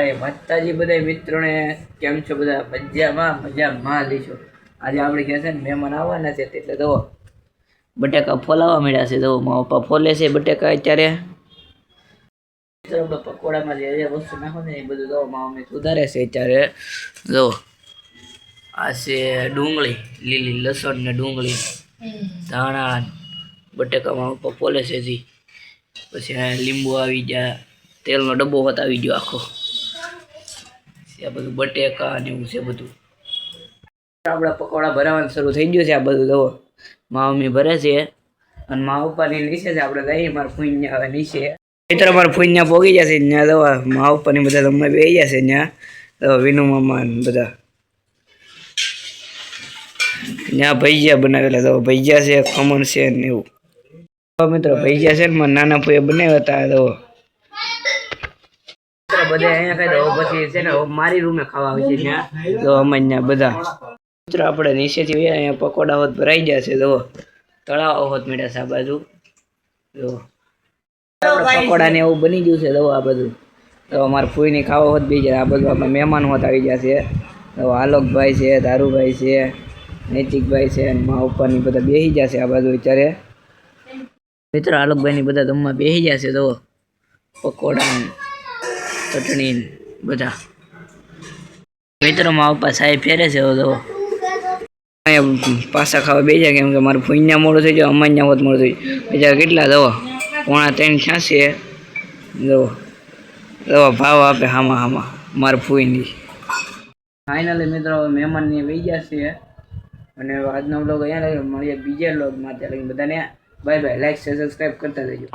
જય માતાજી બધા મિત્રોને કેમ છો બધા? મજામાં? મજામાં. લીશો આજે આપણે કહે છે ને, મહેમાન આવવાના છે, એટલે તો બટાકા ફોલાવા મળ્યા છે. તો મારા પપ્પા ફોલે છે બટાકા અત્યારે. પકોડામાં જે જે વસ્તુ નાખો ને, એ બધું મા મમ્મી સુધારે છે અત્યારે. જો આ છે ડુંગળી, લીલી લસણ ને ડુંગળી, ધાણા બટેકામાં પપ્પા ફોલે છે જી પછી લીંબુ આવી ગયા, તેલનો ડબ્બો હોત આવી ગયો આખો. પછી આ બધું બટેકા ને એવું છે બધું. આપણા પકોડા ભરાવાનું શરૂ થઈ ગયું છે આ બધું, જુઓ. મા મમ્મી ભરે છે અને મા પપ્પાની નીચે છે આપણે જઈએ મારા ફૂઈને હવે નીચે. મિત્ર, મારા ફૂઈન્યા પોગી જશે ત્યાં દવા મા પપ્પાની બધા તમે બે જશે ત્યાં. દવા વિનુ મામા બધા. ત્યાં ભૈયા બનાવેલા તો ભૈયા છે, ખમણ છે ને એવું. મિત્રો ભૈયા છે ને મારા નાના ફોઈએ બનાવ્યા હતા તો મિત્રો બધા અહીંયા ખાઈ દો પછી છે ને મારી રૂમે ખાવા આવી છે ત્યાં. તો અમે અહીંયા બધા. મિત્રો આપણે નીચેથી અહીંયા પકોડા હોત ભરાઈ ગયા છે તો તળાવ હોત મીઠા સા બાજુ. જો પકોડા ને એવું બની ગયું છે તો આ બધું તો અમારે ફૂઈને ખાવા હોત બી જાય આ બધું આપણે મહેમાન હોત આવી ગયા છે. તો આલોકભાઈ છે ધારુભાઈ છે નૈતિકભાઈ છે અને મા ઉપરની બધા બેસી છે આ બાજુ અત્યારે. મિત્રો આલોકભાઈની બધા જમવા બેસી છે તો પકોડા ચટણી બધા. મિત્રો મા પપ્પા સાહેબ ફેરે છે પાસા ખાવા બે જાય, કેમ કે મારું ફૂઈના મોડું થઈ જાય અમાન્યા હોત મોડું થઈ જાય. બીજા કેટલા દવા? પોણા ત્રણ છ્યાસી દવા. દવા ભાવ આપે હામાં હામાં, મારા ફૂઈની ફાઇનલી મિત્રો મહેમાનની વહી ગયા છે અને આજનો બ્લોગ અહીંયા લાગ્યો મળીએ બીજા બ્લોગમાં ત્યાં લગી બધાને. Bye bye like share subscribe કરતા જજો